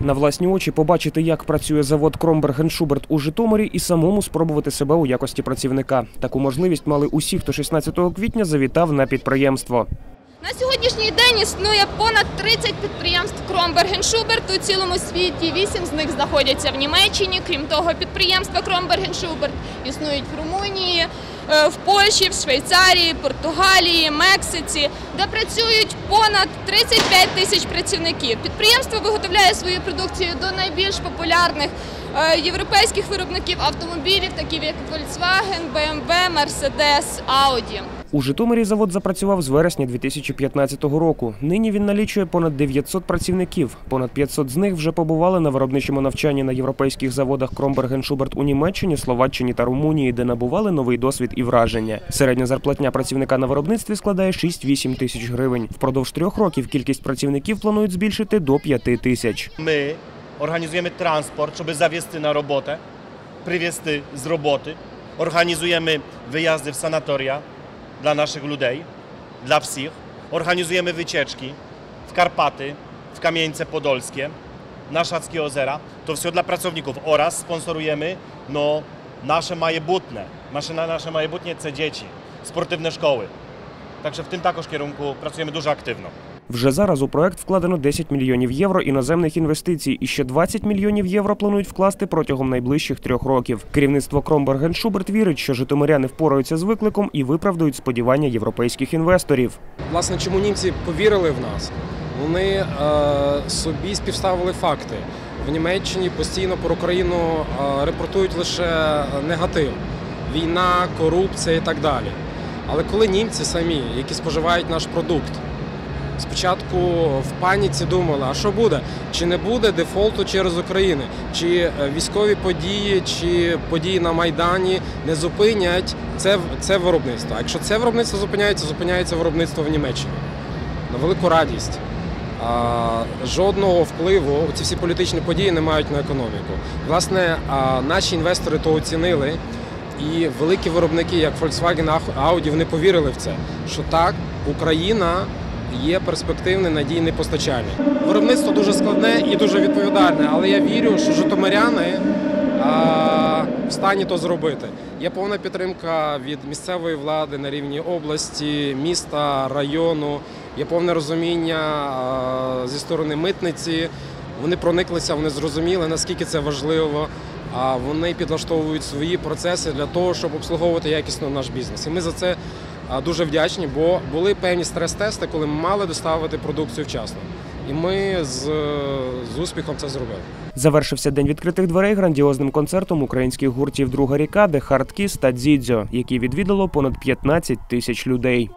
На власні очі побачити, як працює завод Кромберген Шуберт у Житомирі, і самому спробувати себе у якості працівника. Таку можливість мали усі, хто 16 квітня завітав на підприємство. На сьогоднішній день існує понад 30 підприємств Кромберген Шуберт у цілому світі. Вісім з них знаходяться в Німеччині. Крім того, підприємства Кромберген Шуберт існують в Румунії, е, в Польщі, в Швейцарії, Португалії, Мексиці, де працюють понад 35 тисяч працівників. Підприємство виготовляє свою продукцію до найбільш популярних е, європейських виробників автомобілів, таких як Volkswagen, BMW, Mercedes, Audi. У Житомирі завод запрацював з вересня 2015 року. Нині він налічує понад 900 працівників. Понад 500 з них вже побували на виробничому навчанні на європейських заводах Кромберген Шуберт у Німеччині, Словаччині та Румунії, де набували новий досвід і враження. Середня зарплатня працівника на виробництві складає 6-8 тисяч гривень. Впродовж трьох років кількість працівників планують збільшити до 5 тисяч. My organizujemy transport, żeby zawieźć na robotę, przywieźć z roboty. Organizujemy wyjazdy w sanatoria dla naszych ludzi, dla wsich. Organizujemy wycieczki w Karpaty, w Kamieńce Podolskie, na Szackie Ozera. To wszystko dla pracowników oraz sponsorujemy no, nasze majebutne, nasze, nasze majebutnie dzieci, sportywne szkoły. Także w tym takoż kierunku pracujemy dużo aktywno. Вже зараз у проект вкладено 10 мільйонів євро іноземних інвестицій, і ще 20 мільйонів євро планують вкласти протягом найближчих трьох років. Керівництво Кромберген Шуберт вірить, що житомиряни впораються з викликом і виправдають сподівання європейських інвесторів. Власне, чому німці повірили в нас? Вони е, собі співставили факти. В Німеччині постійно про Україну е, репортують лише негатив: війна, корупція і так далі. Але коли німці самі, які споживають наш продукт, спочатку в паніці думали, а що буде? Чи не буде дефолту через Україну? Чи е, військові події, чи події на Майдані не зупинять це, це виробництво? А якщо це виробництво зупиняється, зупиняється виробництво в Німеччині. На велику радість. Жодного впливу ці всі політичні події не мають на економіку. Власне, а, наші інвестори то оцінили, і великі виробники, як Volkswagen, Audi, вони повірили в це, що так, Україна є перспективний надійний постачальник. Виробництво дуже складне і дуже відповідальне, але я вірю, що житомиряни в стані то зробити. Є повна підтримка від місцевої влади на рівні області, міста, району. Є повне розуміння зі сторони митниці. Вони прониклися, вони зрозуміли, наскільки це важливо. А вони підлаштовують свої процеси для того, щоб обслуговувати якісно наш бізнес. І ми за це дуже вдячні, бо були певні стрес-тести, коли ми мали доставити продукцію вчасно. І ми з, з успіхом це зробили. Завершився день відкритих дверей грандіозним концертом українських гуртів Друга ріка, де Хардкіс та Дзідзьо, які відвідало понад 15 тисяч людей.